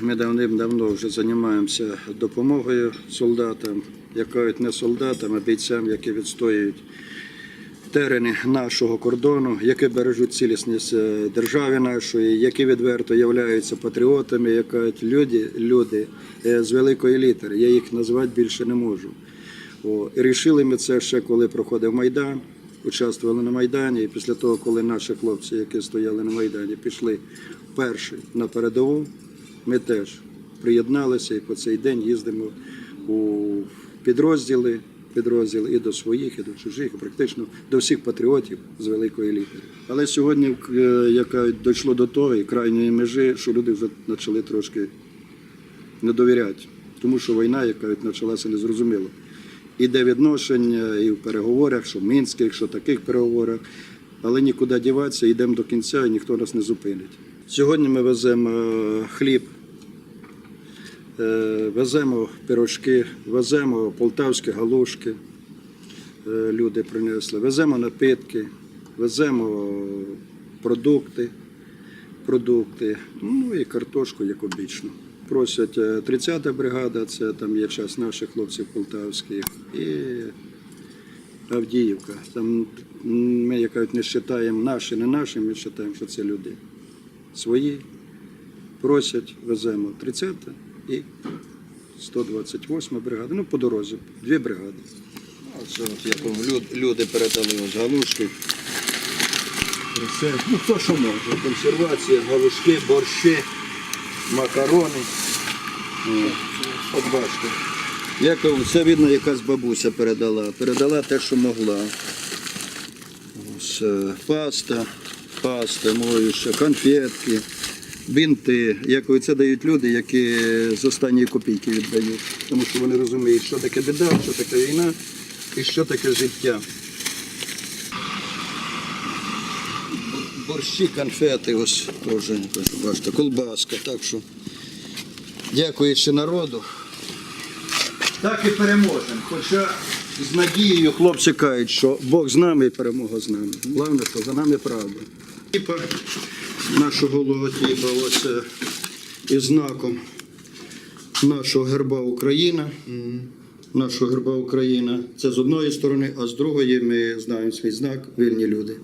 Ми давним-давно вже займаємося допомогою солдатам, як не солдатам, а бійцям, які відстоюють терени нашого кордону, які бережуть цілісність е, держави нашої, які відверто являються патріотами, як кажуть, люди, люди е, з великої літери. Я їх назвати більше не можу. О, і рішили ми це ще коли проходив Майдан, участвували на Майдані. І після того, коли наші хлопці, які стояли на Майдані, пішли перші на передову, ми теж приєдналися і по цей день їздимо у підрозділи, підрозділи і до своїх, і до чужих, і практично до всіх патріотів з великої літери. Але сьогодні, е, яка дійшло до того і крайньої межі, що люди вже почали трошки не довіряти, тому що війна, яка почалася незрозуміло. Іде відношення і в переговорах, що мінських, що таких переговорах, але нікуди діватися, йдемо до кінця і ніхто нас не зупинить. Сьогодні ми веземо е, хліб, веземо пирожки, веземо полтавські галушки, е, люди принесли, веземо напитки, веземо продукти, продукти, ну і картошку, як обічно. Просять е, 30-та бригада, це там є час наших хлопців полтавських, і Авдіївка. Там ми, як не вважаємо наші, не наші, ми вважаємо, що це люди свої. Просять, веземо 30-та і 128 бригада. Ну, по дорозі, дві бригади. Оце от як люд, люди передали ось галушки. Все. Ну, хто що може. Консервація, галушки, борщі, макарони. О, От бачите. Як це видно, якась бабуся передала. Передала те, що могла. Ось, е, паста, паста моюща, конфетки, бінти. Як це дають люди, які з останньої копійки віддають. Тому що вони розуміють, що таке біда, що таке війна і що таке життя. Борщі, конфети, ось теж, бачите, колбаска. Так що, дякуючи народу. Так і переможемо. Хоча з надією хлопці кажуть, що Бог з нами і перемога з нами. Головне, що за нами правда. Типа нашого логотипа, ось і із знаком нашого герба Україна. Нашого герба Україна. Це з одної сторони, а з другої ми знаємо свій знак вільні люди.